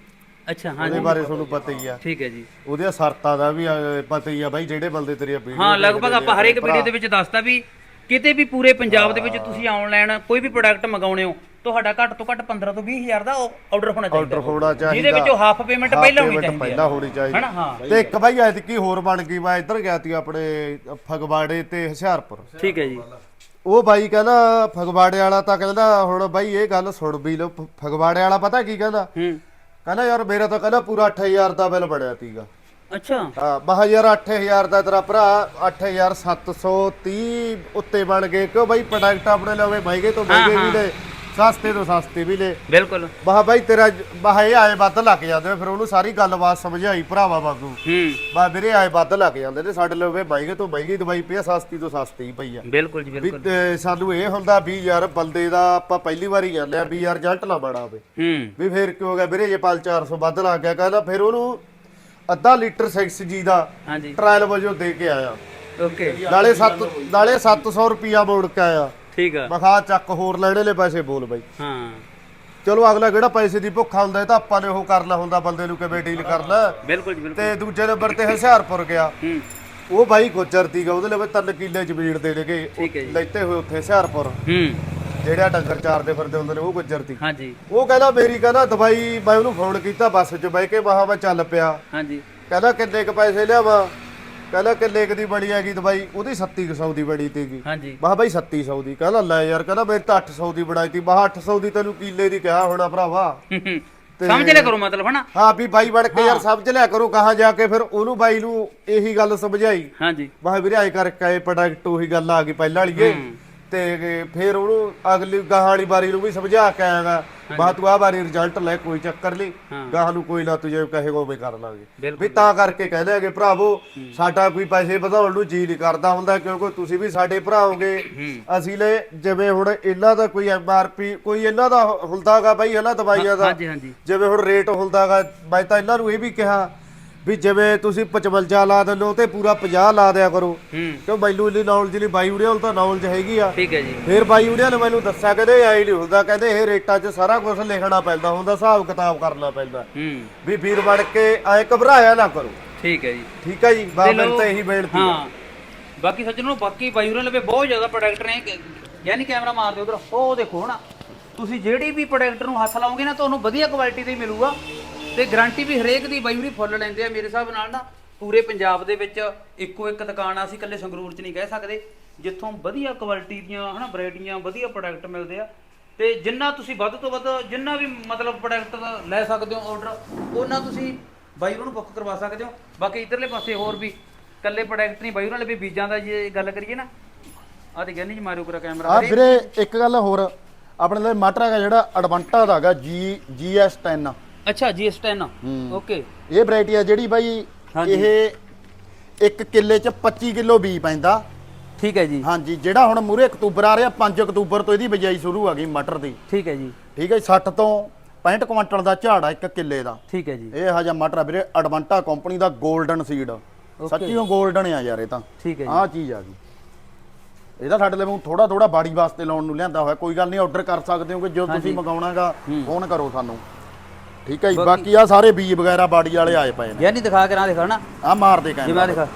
ਅੱਛਾ ਉਹਦੇ ਹਾਂਜੀ ਬਾਰੇ ਤੁਹਾਨੂੰ ਪਤਾ ਹੀ ਆ। ਠੀਕ ਹੈ ਜੀ। ਉਹਦੇ ਸਰਤਾਂ ਦਾ ਵੀ ਅਹ, ਪਤਾ ਹੀ ਆ ਬਾਈ ਜਿਹੜੇ ਬੰਦੇ ਤੇਰੀਆਂ ਵੀਡੀਓ ਹਾਂ ਲਗਭਗ ਆਪਾਂ ਹਰ ਇੱਕ ਵੀਡੀਓ ਦੇ ਵਿੱਚ ਦੱਸਤਾ ਵੀ ਕਿਤੇ ਵੀ ਪੂਰੇ ਪੰਜਾਬ ਦੇ ਵਿੱਚ ਤੁਸੀਂ ਆਨਲਾਈਨ ਕੋਈ ਵੀ ਪ੍ਰੋਡਕਟ ਮੰਗਾਉਣੇ ਹੋ ਤੁਹਾਡਾ ਘੱਟ ਤੋਂ ਘੱਟ 15 ਤੋਂ 20 ਹਜ਼ਾਰ ਦਾ ਆਰਡਰ ਹੋਣਾ ਚਾਹੀਦਾ। ਆਰਡਰ ਹੋਣਾ ਚਾਹੀਦਾ। ਜਿਹਦੇ ਵਿੱਚੋਂ ਹਾਫ ਪੇਮੈਂਟ ਪਹਿਲਾਂ ਹੋਣੀ ਚਾਹੀਦੀ ਪਹਿਲਾਂ ਹੈ ਹੋਣੀ ਚਾਹੀਦੀ। ਹਨਾ? ਹਾਂ। ਤੇ ਇੱਕ ਬਾਈ ਐਤਕੀ ਹੋਰ ਬਣ ਗਈ ਮੈਂ ਇੱਧਰ ਗਿਆ ਸੀ ਆਪਣੇ ਫਗਵਾੜੇ ਤੇ ਹੁਸ਼ਿਆਰਪੁਰ। ਠੀਕ ਹੈ ਜੀ। ਉਹ ਬਾਈ ਕਹਿੰਦਾ ਫਗਵਾੜੇ ਵਾਲਾ ਤਾਂ ਕਹਿੰਦਾ ਹੁਣ ਬਾਈ ਇਹ ਗੱਲ ਸੁਣ ਵੀ ਲਓ ਫ- ਫਗਵਾੜੇ ਵਾਲਾ ਪਤਾ ਕੀ ਕਹਿੰਦਾ? ਹੂੰ। ਕਹਿੰਦਾ ਯਾਰ ਮੇਰਾ ਤਾਂ ਕਹਿੰਦਾ ਪੂਰਾ 8000 ਦਾ ਬਿੱਲ ਬਣਿਆ ਸੀਗਾ। ਅੱਛਾ। ਹਾਂ ਮਹਾ ਯਾਰ 8000 ਦਾ ਤੇਰਾ ਭਰਾ 8730 ਉੱਤੇ ਬਣ ਗਏ। ਕਿਉਂ ਬਾਈ ਪ੍ਰੋਡਕਟ ਆਪਣੇ ਲਵੇ ਮਹਿੰਗੇ ਤੋਂ ਮਹਿੰਗੇ ਵੀ ਲੈ ਸਸਤੇ ਤੋਂ ਸਸਤੇ ਵੀ ਲੈ ਬਿਲਕੁਲ। ਮਹਾ ਬਾਈ ਤੇਰਾ ਮਹਾ ਇਹ ਆਏ ਵੱਧ ਲੱਗ ਜਾਂਦੇ ਫਿਰ ਉਹਨੂੰ ਸਾਰੀ ਗੱਲਬਾਤ ਸਮਝਾਈ ਭਰਾਵਾ ਵਾਂਗੂ। ਹੂੰ। ਬਾ ਵੀਰੇ ਆਏ ਵੱਧ ਲੱਗ ਜਾਂਦੇ ਨੇ ਸਾਡੇ ਲਵੇ ਮਹਿੰਗੇ ਤੋਂ ਮਹਿੰਗੀ ਦਵਾਈ ਪਈ ਆ ਸਸਤੀ ਤੋਂ ਸਸਤੀ ਹੀ ਪਈ ਆ। ਬਿਲਕੁਲ ਜੀ ਬਿਲਕੁਲ। ਸਾਨੂੰ ਇਹ ਹੁੰਦਾ ਵੀ ਯਾਰ ਬੰਦੇ ਦਾ ਆਪਾਂ ਪਹਿਲੀ ਵਾਰੀ ਜਾਂਦੇ ਆ ਵੀ ਯਾਰ ਜਲਟ ਨਾ ਬੜਾ ਹੋਵੇ। ਹੂੰ। ਵੀ ਫਿਰ ਕੀ ਹੋ ਗਿਆ ਵੀਰੇ ਜੇ 5-400 ਵੱਧ ਲੱਗ ਗਿਆ ਕਹਿੰਦਾ ਫਿਰ ਉਹਨੂੰ ਅੱਧਾ ਲੀਟਰ 6G ਦਾ ਹਾਂਜੀ। ਟ੍ਰਾਇਲ ਵਜੋਂ ਦੇ ਕੇ ਆਇਆ। ਓਕੇ। ਨਾਲੇ 7 ਨਾਲੇ 700 ਰੁਪਿਆ ਮੋੜ ਕੇ ਆਇਆ। ਠੀਕ ਆ। ਕਿਹਾ ਚੱਕ ਹੋਰ ਲੈਣੇ ਲੈ ਪੈਸੇ ਬੋਲ ਬਾਈ। ਹਾਂ। ਚਲੋ ਅਗਲਾ ਕਿਹੜਾ ਪੈਸੇ ਦੀ ਭੁੱਖਾ ਹੁੰਦਾ ਇਹ ਤਾਂ ਆਪਾਂ ਨੇ ਉਹ ਕਰਨਾ ਹੁੰਦਾ ਬੰਦੇ ਨੂੰ ਕਿਵੇਂ ਡੀਲ ਕਰਨਾ ਬਿਲਕੁਲ ਜੀ ਬਿਲਕੁਲ। ਤੇ ਦੂਜੇ ਨੰਬਰ ਤੇ ਹੁਸ਼ਿਆਰਪੁਰ ਗਿਆ। ਹੂੰ। ਉਹ ਬਾਈ ਗੁੱਜਰ ਸੀਗਾ ਉਹਦੇ ਲਈ ਤਿੰਨ ਕਿੱਲੇ ਜ਼ਮੀਨ ਦੇ ਦੇਗੇ ਠੀਕ ਹੈ ਜੀ। ਲੈਤੇ ਹੋਏ ਉੱਥੇ ਹੁਸ਼ਿਆਰਪੁਰ। ਹੂੰ। ਜਿਹੜਾ ਡੰਗਰ ਚਾਰਦੇ ਫਿਰਦੇ ਹੁੰਦੇ ਨੇ ਉਹ ਗੁੱਜਰ ਸੀ ਹਾਂਜੀ ਉਹ ਕਹਿੰਦਾ ਮੇਰੀ ਕਹਿੰਦਾ ਦਵਾਈ ਮੈਂ ਉਹਨੂੰ ਫੋਨ ਕੀਤਾ ਬੱਸ 'ਚ ਬਹਿ ਕੇ ਮਹਾ ਮੈਂ ਚੱਲ ਪਿਆ। ਹਾਂਜੀ ਕਹਿੰਦਾ ਕਿੰਨੇ ਕ ਪੈਸੇ ਲਿਆਵਾਂ? ਕਹਿੰਦਾ ਕਿੰਨੇ ਕ ਦੀ ਬਣੀ ਹੈਗੀ ਦਵਾਈ ਉਹਦੀ 3700 ਦੀ ਬਣੀ ਤੀਗੀ। ਹਾਂਜੀ। ਮਹਾ ਬਾਈ 3700 ਦੀ। ਕਹਿੰਦਾ ਲੈ ਯਾਰ ਕਹਿੰਦਾ ਮੇਰੀ ਤਾਂ 800 ਦੀ ਬਣਾਈ ਤੀ। ਮਹਾ 800 ਦੀ ਤੈਨੂੰ ਕੀਲੇ ਦੀ ਕਿਹਾ ਹੋਣਾ ਭਰਾਵਾ। ਹੂੰ। ਸਮਝ ਲਿਆ ਕਰੋ ਮਤਲਬ ਹਨਾ? ਹਾਂ ਵੀ ਬਾਈ ਬਣ ਕੇ ਯਾਰ ਸਮਝ ਲਿਆ ਕਰੋ ਕਹਾ ਜਾ ਕੇ ਫਿਰ ਉਹਨੂੰ ਬਾਈ ਨੂੰ ਇਹੀ ਗੱਲ ਸਮਝਾਈ। ਹਾਂਜੀ। ਮਹਾ ਵੀਰੇ ਆਏ ਕਰਕੇ ਇਹ ਪ੍ਰੋਡਕਟ ਉਹੀ ਗੱਲ ਆ ਗਈ ਪਹਿਲਾਂ ਵਾਲੀਏ। ਤੇ ਫਿਰ ਉਹਨੂੰ ਅਗਲੀ ਗਾਹਾਂ ਵਾਲੀ ਵਾਰੀ ਨੂੰ ਵੀ ਸਮਝਾ ਕੇ ਆਇਆਗਾ ਬਾ ਤੂੰ ਆ ਵਾਰੀ ਰਿਜ਼ਲਟ ਲੈ ਕੋਈ ਚੱਕਰ ਨਹੀਂ। ਗਾਹਾਂ ਨੂੰ ਕੋਈ ਨਾ ਤੂੰ ਜੇ ਕਹੇਗਾ ਵੀ ਕਰ ਲਾਂਗੇ। ਵੀ ਤਾਂ ਕਰਕੇ ਕਹਿੰਦੇ ਹੈਗੇ ਭਰਾਵੋ ਸਾਡਾ ਕੋਈ ਪੈਸੇ ਵਧਾਉਣ ਨੂੰ ਜੀ ਨਹੀਂ ਕਰਦਾ ਹੁੰਦਾ ਕਿਉਂਕਿ ਤੁਸੀਂ ਵੀ ਸਾਡੇ ਭਰਾ ਹੋਗੇ। ਅਸੀਂ ਲੈ ਜਿਵੇਂ ਹੁਣ ਇਹਨਾਂ ਦਾ ਕੋਈ ਐਮਆਰਪੀ ਕੋਈ ਇਹਨਾਂ ਦਾ ਹੁੰਦਾਗਾ ਬਾਈ ਹਨਾ ਦਵਾਈਆਂ ਦਾ। ਜਿਵੇਂ ਹੁਣ ਰੇਟ ਹੁੰਦਾਗਾ ਮੈਂ ਤਾਂ ਇਹਨਾਂ ਨੂੰ ਇਹ ਵੀ ਕਿਹਾ ਵੀ ਜਿਵੇਂ ਤੁਸੀਂ 55 ਲਾ ਦਿੰਦੇ ਹੋ ਤੇ ਪੂਰਾ 50 ਲਾ ਦਿਆ ਕਰੋ। ਕਿਉਂ ਮੈਨੂੰ ਇੰਨੀ ਨੌਲੇਜ ਨਹੀਂ ਬਾਈ ਉੜਿਆ ਤਾਂ ਨੌਲੇਜ ਹੈਗੀ ਆ। ਠੀਕ ਹੈ ਜੀ। ਫਿਰ ਬਾਈ ਉੜਿਆ ਨੇ ਮੈਨੂੰ ਦੱਸਿਆ ਕਹਿੰਦੇ ਆਈ ਨਹੀਂ ਹੁੰਦਾ ਕਹਿੰਦੇ ਇਹ ਰੇਟਾਂ 'ਚ ਸਾਰਾ ਕੁਝ ਲਿਖਣਾ ਪੈਂਦਾ ਹੁੰਦਾ ਹਿਸਾਬ ਕਿਤਾਬ ਕਰਨਾ ਪੈਂਦਾ। ਵੀ ਵੀਰ ਬਣ ਕੇ ਐ ਘਬਰਾਇਆ ਨਾ ਕਰੋ। ਠੀਕ ਹੈ ਜੀ। ਠੀਕ ਹੈ ਜੀ ਬਾ ਤੇ ਇਹੀ ਬੇਨਤੀ ਹੈ। ਬਾਕੀ ਸੱਜਣੋ ਬਾਕੀ ਬਾਈ ਹੋਰਾਂ ਲਵੇ ਬਹੁਤ ਜ਼ਿਆਦਾ ਪ੍ਰੋਡਕਟ ਨੇ ਯਾਨੀ ਕੈਮਰਾ ਮਾਰ ਦਿਓ ਉਧਰ। ਉਹ ਦੇਖੋ ਨਾ ਤੁਸੀਂ ਜਿਹੜੀ ਵੀ ਪ੍ਰੋਡਕਟ ਨੂੰ ਹੱਥ ਲਾਓਗੇ ਨਾ ਤੁਹਾਨੂੰ ਵਧੀਆ ਕੁਆਲਿਟੀ ਦਾ ਹੀ ਮਿਲੂਗਾ। ਤੇ ਗਾਰੰਟੀ ਵੀ ਹਰੇਕ ਦੀ ਬਾਈ ਹੋਰੀ ਫੁੱਲ ਲੈਂਦੇ ਆ ਮੇਰੇ ਹਿਸਾਬ ਨਾਲ ਨਾ। ਪੂਰੇ ਪੰਜਾਬ ਦੇ ਵਿੱਚ ਇੱਕੋ ਇੱਕ ਦੁਕਾਨ ਆ ਅਸੀਂ ਇਕੱਲੇ ਸੰਗਰੂਰ 'ਚ ਨਹੀਂ ਕਹਿ ਸਕਦੇ। ਜਿੱਥੋਂ ਵਧੀਆ ਕੁਆਲਿਟੀ ਦੀਆਂ ਹਨਾ ਵੈਰਾਈਟੀਆਂ ਵਧੀਆ ਪ੍ਰੋਡਕਟ ਮਿਲਦੇ ਆ। ਤੇ ਜਿੰਨਾ ਤੁਸੀਂ ਵੱਧ ਤੋਂ ਵੱਧ ਜਿੰਨਾ ਵੀ ਮਤਲਬ ਪ੍ਰੋਡਕਟ ਲੈ ਸਕਦੇ ਹੋ ਆਰਡਰ ਉਹਨਾਂ ਤੁਸੀਂ ਬਾਈ ਉਹਨਾਂ ਬੁੱਕ ਕਰਵਾ ਸਕਦੇ ਹੋ। ਬਾਕੀ ਇਧਰਲੇ ਪਾਸੇ ਹੋਰ ਵੀ ਕੱਲੇ ਪ੍ਰੋਡਕਟ ਨਹੀਂ ਬਾਈ ਉਹਨਾਂ ਲਈ ਵੀ ਬੀਜਾਂ ਦਾ ਜੇ ਗੱਲ ਕਰੀਏ ਨਾ। ਆ ਤੇ ਕਹਿੰਦੀ ਜੀ ਮਾਰਿਓ ਕਰਾ ਕੈਮਰਾ ਆ ਵੀਰੇ ਇੱਕ ਗੱਲ ਹੋਰ ਆਪਣੇ ਲਈ ਮਟਰ ਹੈਗਾ ਜਿਹੜਾ ਐਡਵਾਂਟਾ ਦਾ ਹੈਗਾ ਜੀ ਜੀਐਸ 10 ਅੱਛਾ GS10 ਓਕੇ। ਇਹ ਵੈਰਾਈਟੀ ਆ ਜਿਹੜੀ ਬਾਈ ਹਾਂਜੀ। ਇਹ ਇੱਕ ਕਿੱਲੇ ਚ 25 ਕਿਲੋ ਬੀ ਪੈਂਦਾ। ਠੀਕ ਹੈ ਜੀ। ਹਾਂਜੀ ਜਿਹੜਾ ਹੁਣ ਮੂਰੇ ਅਕਤੂਬਰ ਆ ਰਿਹਾ 5 ਅਕਤੂਬਰ ਤੋਂ ਇਹਦੀ ਬਿਜਾਈ ਸ਼ੁਰੂ ਆ ਗਈ ਮਟਰ ਦੀ। ਠੀਕ ਹੈ ਜੀ। ਠੀਕ ਹੈ ਜੀ, 60 ਤੋਂ 65 ਕੁਇੰਟਲ ਦਾ ਝਾੜ ਆ ਇੱਕ ਕਿੱਲੇ ਦਾ। ਠੀਕ ਹੈ ਜੀ। ਇਹ ਹਜਾ ਮਟਰ ਆ ਵੀਰੇ ਐਡਵਾਂਟਾ ਕੰਪਨੀ ਦਾ 골ਡਨ ਸੀਡ ਸੱਚੀਓ 골ਡਨ ਆ ਯਾਰ ਇਹ ਤਾਂ। ਠੀਕ ਹੈ ਜੀ। ਆਹ ਚੀਜ਼ ਆ ਗਈ। ਇਹਦਾ ਸਾਡੇ ਲਈ ਥੋੜਾ ਥੋੜਾ ਬਾੜੀ ਵਾਸਤੇ ਲਾਉਣ ਨੂੰ ਲਿਆਂਦਾ ਹੋਇਆ। ਕੋਈ ਗੱਲ ਨਹੀਂ ਆਰਡਰ ਕਰ ਸਕਦੇ ਹੋ ਕਿ ਜੋ ਤੁਸੀਂ ਮੰਗਾਉਣਾਗਾ ਫੋਨ ਕਰੋ ਸਾਨੂੰ। ਠੀਕ ਹੈ ਜੀ ਬਾਕੀ ਆ ਸਾਰੇ ਬੀਜ ਵਗੈਰਾ ਬਾੜੀ ਵਾਲੇ ਆਏ ਪਏ ਨੇ। ਯਾਨੀ ਦਿਖਾ ਕੇ ਨਾ ਦਿਖਾ ਨਾ। ਆ ਮਾਰਦੇ ਜਿਵੇਂ ਕਹਿੰਦੇ ਆ ਦਿਖਾ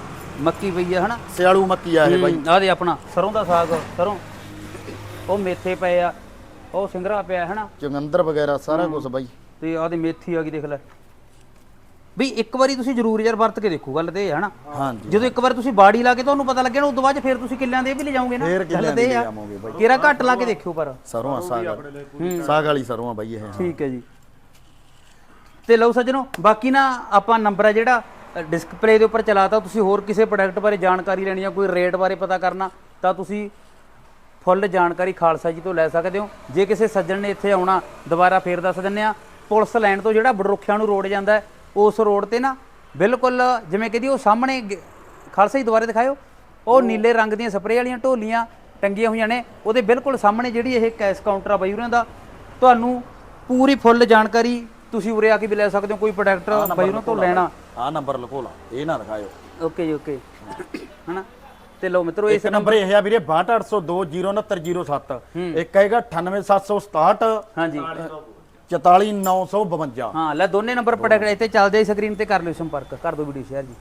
ਮੱਕੀ ਪਈ ਆ ਹਨਾ। ਸਿਆਲੂ ਮੱਕੀ ਆ ਇਹ ਬਾਈ। ਆ ਦੇ ਆਪਣਾ ਸਰੋਂ ਦਾ ਸਾਗ ਸਰੋਂ। ਉਹ ਮੇਥੇ ਪਏ ਆ ਉਹ ਸਿੰਗਰਾ ਪਿਆ ਹਨਾ। ਚੰਗੰਦਰ ਵਗੈਰਾ ਸਾਰਾ ਕੁਝ ਬਾਈ। ਤੇ ਆਹ ਦੀ ਮੇਥੀ ਆ ਗਈ ਦੇਖ ਲੈ। ਵੀ ਇੱਕ ਵਾਰੀ ਤੁਸੀਂ ਜ਼ਰੂਰ ਯਾਰ ਵਰਤ ਕੇ ਦੇਖੋ ਗੱਲ ਤੇ ਇਹ ਹੈ ਨਾ ਹਾਂਜੀ। ਜਦੋਂ ਇੱਕ ਵਾਰ ਤੁਸੀਂ ਬਾੜੀ ਲਾ ਕੇ ਤੁਹਾਨੂੰ ਪਤਾ ਲੱਗਿਆ ਨਾ ਉਦੋਂ ਬਾਅਦ 'ਚ ਫਿਰ ਤੁਸੀਂ ਕਿੱਲਿਆਂ ਦੇ ਵੀ ਲੈ ਜਾਓਗੇ ਨਾ। ਫੇਰ ਗੱਲ ਕਿੱਲਿਆਂ ਤੇ ਦੀ ਇਹ ਆ। ਲੈ ਜਾਵਾਂਗੇ ਬਾਈ। ਕੇਰਾ ਘੱਟ ਲਾ ਕੇ ਦੇਖਿਓ ਪਰ। ਸਰੋਂ ਆ ਸਾਗ। ਵਾਲੀ। ਸਾਗ ਵਾਲੀ ਸਰੋਂ ਆ ਬਾਈ ਇਹ। ਠੀਕ ਹੈ ਜੀ। ਤੇ ਲਓ ਸੱਜਣੋ ਬਾਕੀ ਨਾ ਆਪਾਂ ਨੰਬਰ ਹੈ ਜਿਹੜਾ ਡਿਸਪਲੇ ਦੇ ਉੱਪਰ ਚਲਾਤਾ ਤੁਸੀਂ ਹੋਰ ਕਿਸੇ ਪ੍ਰੋਡਕਟ ਬਾਰੇ ਜਾਣਕਾਰੀ ਲੈਣੀ ਆ ਕੋਈ ਰੇਟ ਬਾਰੇ ਪਤਾ ਕਰਨਾ ਤਾਂ ਤੁਸੀਂ ਫੁੱਲ ਜਾਣਕਾਰੀ ਖਾਲਸਾ ਜੀ ਤੋਂ ਲੈ ਸਕਦੇ ਹੋ। ਜੇ ਕਿਸੇ ਸੱਜਣ ਨੇ ਇੱਥੇ ਆਉਣਾ ਦੁਬਾਰਾ ਫੇਰ ਦੱਸ ਦਿੰਨੇ ਆ ਪੁਲਿਸ ਲਾਈਨ ਤੋਂ ਜਿਹੜਾ ਬੜਰੁੱਖਿਆਂ ਨੂੰ ਰੋਡ ਜਾਂਦਾ ਉਸ ਰੋਡ ਤੇ ਨਾ ਬਿਲਕੁਲ ਜਿਵੇਂ ਕਹਦੀ ਉਹ ਸਾਹਮਣੇ ਖਾਲਸਾ ਜੀ ਦੁਬਾਰੇ ਦਿਖਾਇਓ ਉਹ ਨੀਲੇ ਰੰਗ ਦੀਆਂ ਸਪਰੇਅ ਵਾਲੀਆਂ ਢੋਲੀਆਂ ਟੰਗੀਆਂ ਹੋਈਆਂ ਨੇ ਉਹਦੇ ਬਿਲਕੁਲ ਸਾਹਮਣੇ ਜਿਹੜੀ ਇਹ ਕੈਸ਼ ਕਾਊਂਟਰ ਆ ਬਾਈ ਉਹਨਾਂ ਦਾ ਤੁਹਾਨੂੰ ਪੂਰੀ ਫੁੱਲ ਜਾਣਕਾਰੀ ਤੁਸੀਂ ਉਰੇ ਆ ਕੇ ਵੀ ਲੈ ਸਕਦੇ ਹੋ ਕੋਈ ਪ੍ਰੋਡਕਟ ਬਾਈ ਉਹਨਾਂ ਤੋਂ ਲੈਣਾ। ਆ ਨੰਬਰ ਲਕੋ ਲਾ ਇਹ ਨਾ ਦਿਖਾਇਓ। ਓਕੇ ਜੀ ਓਕੇ। ਹਨਾ? ਤੇ ਲਓ ਮਿੱਤਰੋ ਇਸ ਨੰਬਰ ਇਹ ਆ ਵੀਰੇ 6280206907 ਇੱਕ ਹੈਗਾ 98767 ਹਾਂਜੀ। 44952 ਹਾਂ ਲੈ ਦੋਨੇ ਨੰਬਰ ਪ੍ਰੋਡਕਟ ਇੱਥੇ ਚੱਲਦੇ ਸਕਰੀਨ ਤੇ ਕਰ ਲਿਓ ਸੰਪਰਕ ਕਰ ਦਿਓ ਵੀਡੀਓ ਸ਼ੇਅਰ ਜੀ।